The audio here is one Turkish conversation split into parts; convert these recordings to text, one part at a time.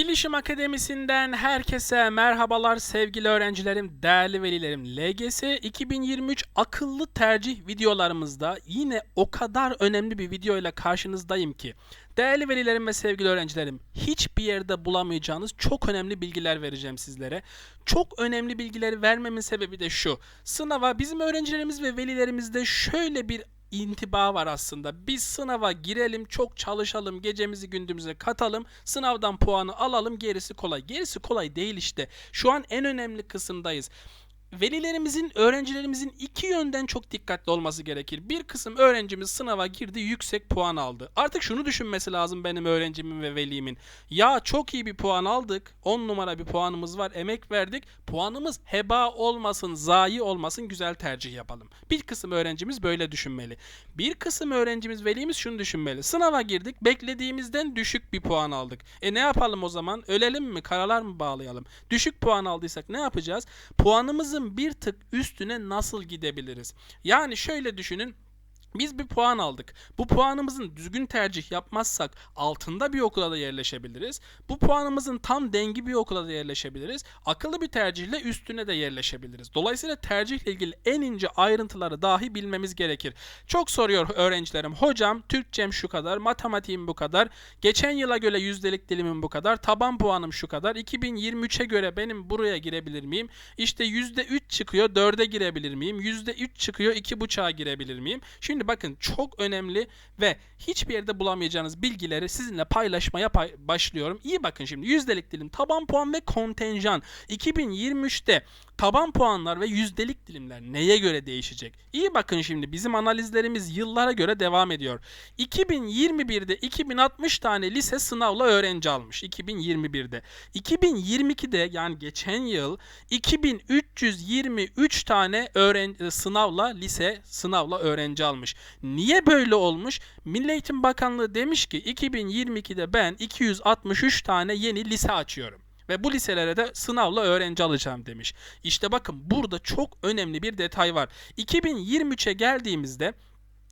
Bilişim Akademisi'nden herkese merhabalar sevgili öğrencilerim, değerli velilerim. LGS 2023 akıllı tercih videolarımızda yine o kadar önemli bir video ile karşınızdayım ki değerli velilerim ve sevgili öğrencilerim hiçbir yerde bulamayacağınız çok önemli bilgiler vereceğim sizlere. Çok önemli bilgileri vermemin sebebi de şu. Sınava bizim öğrencilerimiz ve velilerimizde şöyle bir intiba var aslında. Biz sınava girelim, çok çalışalım, gecemizi gündüzümüze katalım, sınavdan puanı alalım, gerisi kolay. Gerisi kolay değil işte. Şu an en önemli kısımdayız. Velilerimizin, öğrencilerimizin iki yönden çok dikkatli olması gerekir. Bir kısım öğrencimiz sınava girdi, yüksek puan aldı. Artık şunu düşünmesi lazım benim öğrencimin ve velimin. Ya çok iyi bir puan aldık, 10 numara bir puanımız var, emek verdik. Puanımız heba olmasın, zayi olmasın, güzel tercih yapalım. Bir kısım öğrencimiz böyle düşünmeli. Bir kısım öğrencimiz, velimiz şunu düşünmeli. Sınava girdik, beklediğimizden düşük bir puan aldık. E ne yapalım o zaman? Ölelim mi, karalar mı bağlayalım? Düşük puan aldıysak ne yapacağız? Puanımızın bir tık üstüne nasıl gidebiliriz? Yani şöyle düşünün. Biz bir puan aldık. Bu puanımızın düzgün tercih yapmazsak altında bir okula da yerleşebiliriz. Bu puanımızın tam dengi bir okula da yerleşebiliriz. Akıllı bir tercihle üstüne de yerleşebiliriz. Dolayısıyla tercihle ilgili en ince ayrıntıları dahi bilmemiz gerekir. Çok soruyor öğrencilerim. Hocam Türkçem şu kadar, matematiğim bu kadar, geçen yıla göre yüzdelik dilimim bu kadar, taban puanım şu kadar, 2023'e göre benim buraya girebilir miyim? İşte %3 çıkıyor 4'e girebilir miyim? %3 çıkıyor 2.5'a girebilir miyim? Şimdi Şimdi bakın çok önemli ve hiçbir yerde bulamayacağınız bilgileri sizinle paylaşmaya pay- başlıyorum. İyi bakın şimdi yüzdelik dilim, taban puan ve kontenjan. 2023'te taban puanlar ve yüzdelik dilimler neye göre değişecek? İyi bakın şimdi bizim analizlerimiz yıllara göre devam ediyor. 2021'de 2060 tane lise sınavla öğrenci almış 2021'de. 2022'de yani geçen yıl 2323 tane öğrenci sınavla lise sınavla öğrenci almış. Niye böyle olmuş? Milli Eğitim Bakanlığı demiş ki 2022'de ben 263 tane yeni lise açıyorum ve bu liselere de sınavla öğrenci alacağım demiş. İşte bakın burada çok önemli bir detay var. 2023'e geldiğimizde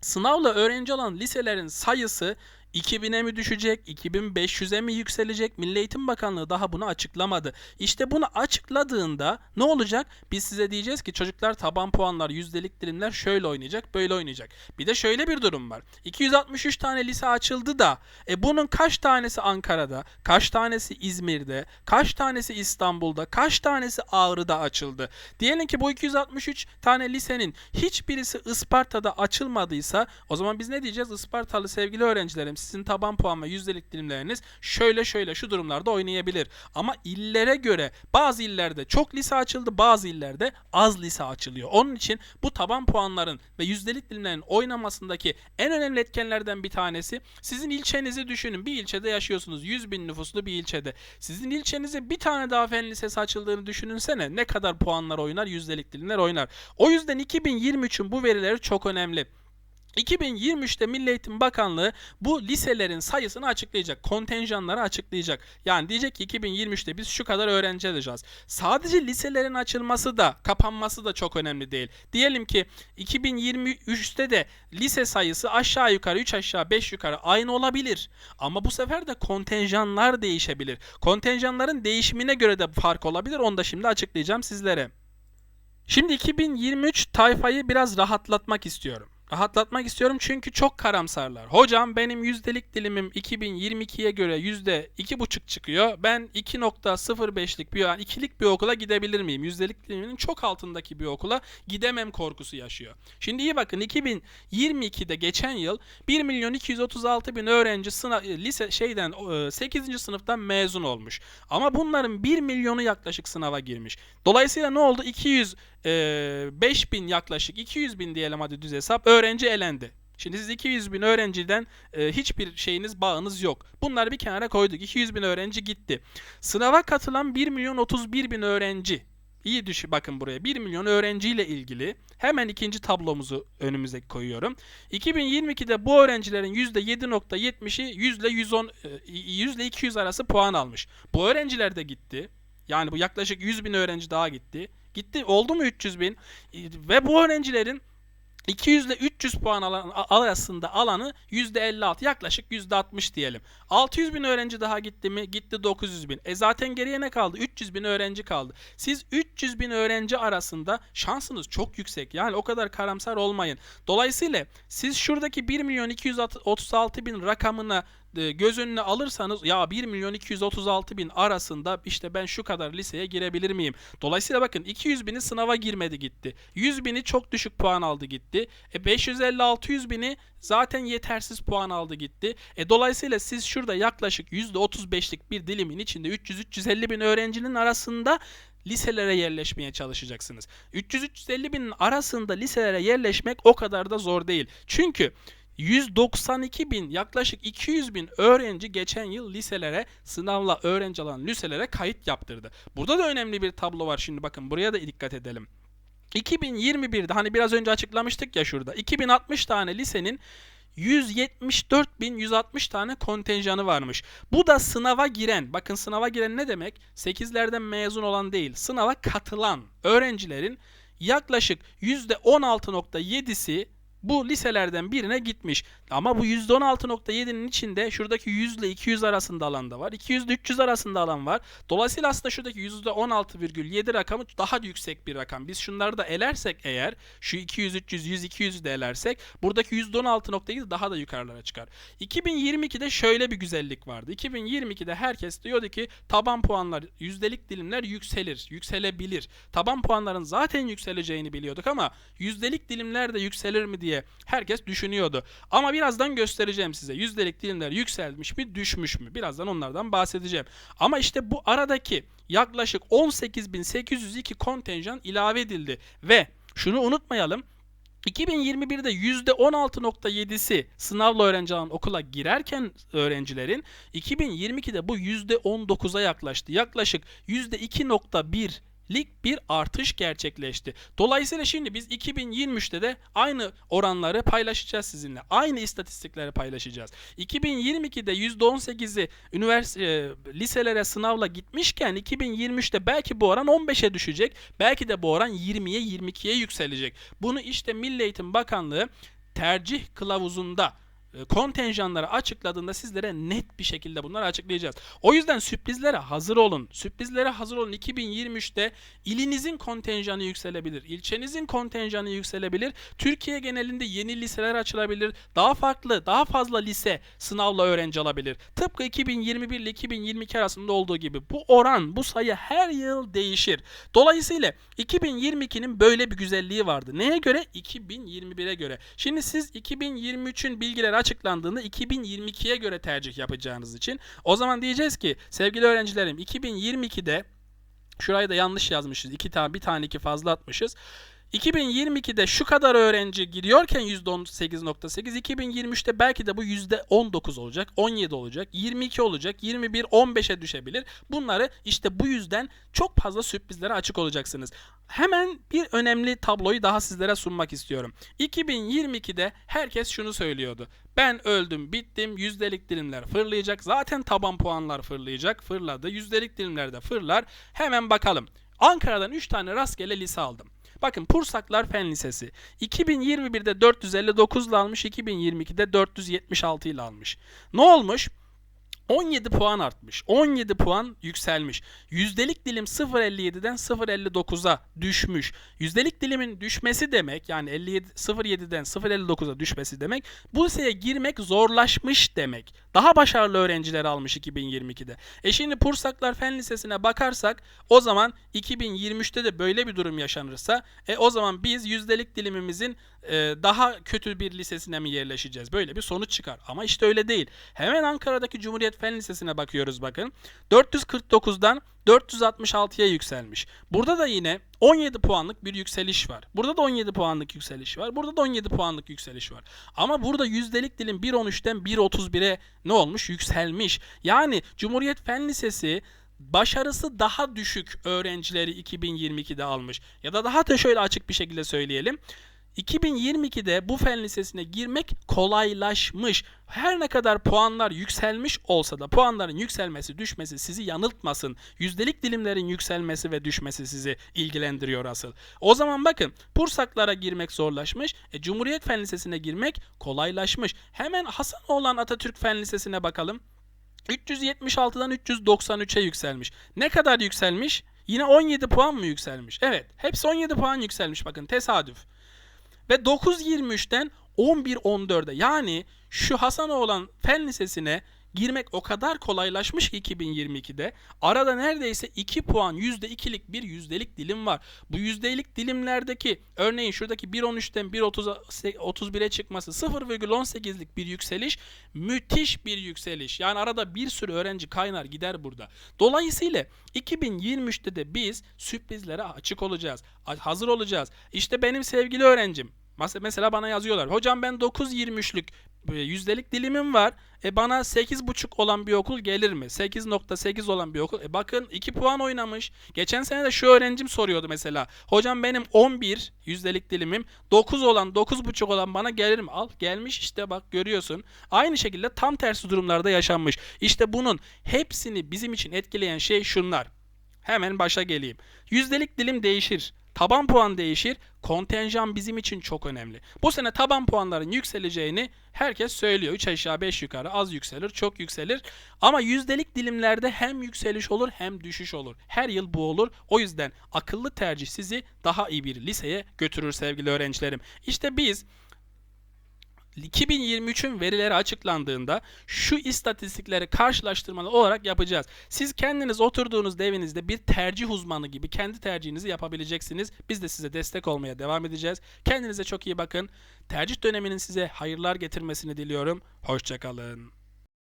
sınavla öğrenci alan liselerin sayısı 2000'e mi düşecek, 2500'e mi yükselecek? Milli Eğitim Bakanlığı daha bunu açıklamadı. İşte bunu açıkladığında ne olacak? Biz size diyeceğiz ki çocuklar taban puanlar, yüzdelik dilimler şöyle oynayacak, böyle oynayacak. Bir de şöyle bir durum var. 263 tane lise açıldı da e bunun kaç tanesi Ankara'da, kaç tanesi İzmir'de, kaç tanesi İstanbul'da, kaç tanesi Ağrı'da açıldı? Diyelim ki bu 263 tane lisenin hiçbirisi Isparta'da açılmadıysa o zaman biz ne diyeceğiz? Ispartalı sevgili öğrencilerim sizin taban puan ve yüzdelik dilimleriniz şöyle şöyle şu durumlarda oynayabilir. Ama illere göre bazı illerde çok lise açıldı bazı illerde az lise açılıyor. Onun için bu taban puanların ve yüzdelik dilimlerin oynamasındaki en önemli etkenlerden bir tanesi sizin ilçenizi düşünün. Bir ilçede yaşıyorsunuz 100 bin nüfuslu bir ilçede. Sizin ilçenize bir tane daha fen lisesi açıldığını düşününsene. Ne kadar puanlar oynar yüzdelik dilimler oynar. O yüzden 2023'ün bu verileri çok önemli. 2023'te Milli Eğitim Bakanlığı bu liselerin sayısını açıklayacak. Kontenjanları açıklayacak. Yani diyecek ki 2023'te biz şu kadar öğrenci alacağız. Sadece liselerin açılması da kapanması da çok önemli değil. Diyelim ki 2023'te de lise sayısı aşağı yukarı 3 aşağı 5 yukarı aynı olabilir. Ama bu sefer de kontenjanlar değişebilir. Kontenjanların değişimine göre de fark olabilir. Onu da şimdi açıklayacağım sizlere. Şimdi 2023 tayfayı biraz rahatlatmak istiyorum. Rahatlatmak istiyorum çünkü çok karamsarlar. Hocam benim yüzdelik dilimim 2022'ye göre yüzde iki buçuk çıkıyor. Ben 2.05'lik bir yani ikilik bir okula gidebilir miyim? Yüzdelik diliminin çok altındaki bir okula gidemem korkusu yaşıyor. Şimdi iyi bakın 2022'de geçen yıl 1 milyon 236 bin öğrenci sınav, lise şeyden 8. sınıftan mezun olmuş. Ama bunların 1 milyonu yaklaşık sınava girmiş. Dolayısıyla ne oldu? 200 5 bin yaklaşık 200 bin diyelim hadi düz hesap öğrenci elendi. Şimdi siz 200 bin öğrenciden e, hiçbir şeyiniz bağınız yok. Bunları bir kenara koyduk. 200 bin öğrenci gitti. Sınava katılan 1 milyon 31 bin öğrenci. İyi düşün bakın buraya 1 milyon öğrenciyle ilgili hemen ikinci tablomuzu önümüze koyuyorum. 2022'de bu öğrencilerin %7.70'i yüzde 110 yüzde 200 arası puan almış. Bu öğrenciler de gitti. Yani bu yaklaşık 100 bin öğrenci daha gitti. Gitti oldu mu 300 bin? Ve bu öğrencilerin 200 ile 300 puan alan, arasında alanı %56 yaklaşık %60 diyelim. 600 bin öğrenci daha gitti mi? Gitti 900 bin. E zaten geriye ne kaldı? 300 bin öğrenci kaldı. Siz 300 bin öğrenci arasında şansınız çok yüksek. Yani o kadar karamsar olmayın. Dolayısıyla siz şuradaki 1 milyon 236 bin rakamına göz önüne alırsanız ya 1 milyon 236 bin arasında işte ben şu kadar liseye girebilir miyim? Dolayısıyla bakın 200 bini sınava girmedi gitti. 100 bini çok düşük puan aldı gitti. E 550-600 bini zaten yetersiz puan aldı gitti. E dolayısıyla siz şurada yaklaşık %35'lik bir dilimin içinde 300-350 bin öğrencinin arasında liselere yerleşmeye çalışacaksınız. 300-350 binin arasında liselere yerleşmek o kadar da zor değil. Çünkü 192 bin yaklaşık 200 bin öğrenci geçen yıl liselere sınavla öğrenci alan liselere kayıt yaptırdı. Burada da önemli bir tablo var şimdi bakın buraya da dikkat edelim. 2021'de hani biraz önce açıklamıştık ya şurada 2060 tane lisenin 174.160 tane kontenjanı varmış. Bu da sınava giren, bakın sınava giren ne demek? 8'lerden mezun olan değil, sınava katılan öğrencilerin yaklaşık %16.7'si bu liselerden birine gitmiş. Ama bu %16.7'nin içinde şuradaki 100 ile 200 arasında alan da var. 200 ile 300 arasında alan var. Dolayısıyla aslında şuradaki %16,7 rakamı daha yüksek bir rakam. Biz şunları da elersek eğer şu 200, 300, 100, 200'ü de elersek buradaki %16.7 daha da yukarılara çıkar. 2022'de şöyle bir güzellik vardı. 2022'de herkes diyordu ki taban puanlar, yüzdelik dilimler yükselir, yükselebilir. Taban puanların zaten yükseleceğini biliyorduk ama yüzdelik dilimler de yükselir mi diye herkes düşünüyordu. Ama birazdan göstereceğim size. Yüzdelik dilimler yükselmiş mi, düşmüş mü? Birazdan onlardan bahsedeceğim. Ama işte bu aradaki yaklaşık 18.802 kontenjan ilave edildi ve şunu unutmayalım. 2021'de %16.7'si sınavla öğrenci alan okula girerken öğrencilerin 2022'de bu %19'a yaklaştı. Yaklaşık %2.1 lik bir artış gerçekleşti. Dolayısıyla şimdi biz 2023'te de aynı oranları paylaşacağız sizinle. Aynı istatistikleri paylaşacağız. 2022'de %18'i üniversite e, liselere sınavla gitmişken 2023'te belki bu oran 15'e düşecek. Belki de bu oran 20'ye 22'ye yükselecek. Bunu işte Milli Eğitim Bakanlığı tercih kılavuzunda kontenjanları açıkladığında sizlere net bir şekilde bunları açıklayacağız. O yüzden sürprizlere hazır olun. Sürprizlere hazır olun. 2023'te ilinizin kontenjanı yükselebilir. ilçenizin kontenjanı yükselebilir. Türkiye genelinde yeni liseler açılabilir. Daha farklı, daha fazla lise sınavla öğrenci alabilir. Tıpkı 2021 ile 2022 arasında olduğu gibi bu oran, bu sayı her yıl değişir. Dolayısıyla 2022'nin böyle bir güzelliği vardı. Neye göre? 2021'e göre. Şimdi siz 2023'ün bilgileri açıklandığında 2022'ye göre tercih yapacağınız için o zaman diyeceğiz ki sevgili öğrencilerim 2022'de şurayı da yanlış yazmışız. iki tane bir tane iki fazla atmışız. 2022'de şu kadar öğrenci giriyorken %18.8, 2023'te belki de bu %19 olacak, 17 olacak, 22 olacak, 21, 15'e düşebilir. Bunları işte bu yüzden çok fazla sürprizlere açık olacaksınız. Hemen bir önemli tabloyu daha sizlere sunmak istiyorum. 2022'de herkes şunu söylüyordu. Ben öldüm, bittim, yüzdelik dilimler fırlayacak. Zaten taban puanlar fırlayacak. Fırladı. Yüzdelik dilimler de fırlar. Hemen bakalım. Ankara'dan 3 tane rastgele lise aldım. Bakın Pursaklar Fen Lisesi 2021'de 459 ile almış, 2022'de 476 ile almış. Ne olmuş? 17 puan artmış. 17 puan yükselmiş. Yüzdelik dilim 0.57'den 0.59'a düşmüş. Yüzdelik dilimin düşmesi demek yani 57 0.7'den 0.59'a düşmesi demek bu liseye girmek zorlaşmış demek. Daha başarılı öğrenciler almış 2022'de. E şimdi Pursaklar Fen Lisesi'ne bakarsak o zaman 2023'te de böyle bir durum yaşanırsa e o zaman biz yüzdelik dilimimizin e, daha kötü bir lisesine mi yerleşeceğiz? Böyle bir sonuç çıkar. Ama işte öyle değil. Hemen Ankara'daki Cumhuriyet Fen Lisesi'ne bakıyoruz bakın. 449'dan 466'ya yükselmiş. Burada da yine 17 puanlık bir yükseliş var. Burada da 17 puanlık yükseliş var. Burada da 17 puanlık yükseliş var. Ama burada yüzdelik dilim 1.13'ten 1.31'e ne olmuş? Yükselmiş. Yani Cumhuriyet Fen Lisesi başarısı daha düşük öğrencileri 2022'de almış. Ya da daha da şöyle açık bir şekilde söyleyelim. 2022'de bu fen lisesine girmek kolaylaşmış. Her ne kadar puanlar yükselmiş olsa da puanların yükselmesi düşmesi sizi yanıltmasın. Yüzdelik dilimlerin yükselmesi ve düşmesi sizi ilgilendiriyor asıl. O zaman bakın Pursaklara girmek zorlaşmış. E, Cumhuriyet Fen Lisesi'ne girmek kolaylaşmış. Hemen Hasanoğlan Atatürk Fen Lisesi'ne bakalım. 376'dan 393'e yükselmiş. Ne kadar yükselmiş? Yine 17 puan mı yükselmiş? Evet. Hepsi 17 puan yükselmiş bakın tesadüf. Ve 9.23'ten 11.14'e yani şu Hasanoğlan Fen Lisesi'ne girmek o kadar kolaylaşmış ki 2022'de. Arada neredeyse 2 puan %2'lik bir yüzdelik dilim var. Bu yüzdelik dilimlerdeki örneğin şuradaki 1.13'ten 1.31'e çıkması 0,18'lik bir yükseliş müthiş bir yükseliş. Yani arada bir sürü öğrenci kaynar gider burada. Dolayısıyla 2023'te de biz sürprizlere açık olacağız. Hazır olacağız. İşte benim sevgili öğrencim Mesela bana yazıyorlar. Hocam ben 9.23'lük e, yüzdelik dilimim var. E bana 8.5 olan bir okul gelir mi? 8.8 olan bir okul. E bakın 2 puan oynamış. Geçen sene de şu öğrencim soruyordu mesela. Hocam benim 11 yüzdelik dilimim 9 olan 9.5 olan bana gelir mi? Al gelmiş işte bak görüyorsun. Aynı şekilde tam tersi durumlarda yaşanmış. İşte bunun hepsini bizim için etkileyen şey şunlar. Hemen başa geleyim. Yüzdelik dilim değişir. Taban puan değişir. Kontenjan bizim için çok önemli. Bu sene taban puanların yükseleceğini herkes söylüyor. 3 aşağı 5 yukarı az yükselir, çok yükselir. Ama yüzdelik dilimlerde hem yükseliş olur hem düşüş olur. Her yıl bu olur. O yüzden akıllı tercih sizi daha iyi bir liseye götürür sevgili öğrencilerim. İşte biz 2023'ün verileri açıklandığında şu istatistikleri karşılaştırmalı olarak yapacağız. Siz kendiniz oturduğunuz evinizde bir tercih uzmanı gibi kendi tercihinizi yapabileceksiniz. Biz de size destek olmaya devam edeceğiz. Kendinize çok iyi bakın. Tercih döneminin size hayırlar getirmesini diliyorum. Hoşçakalın.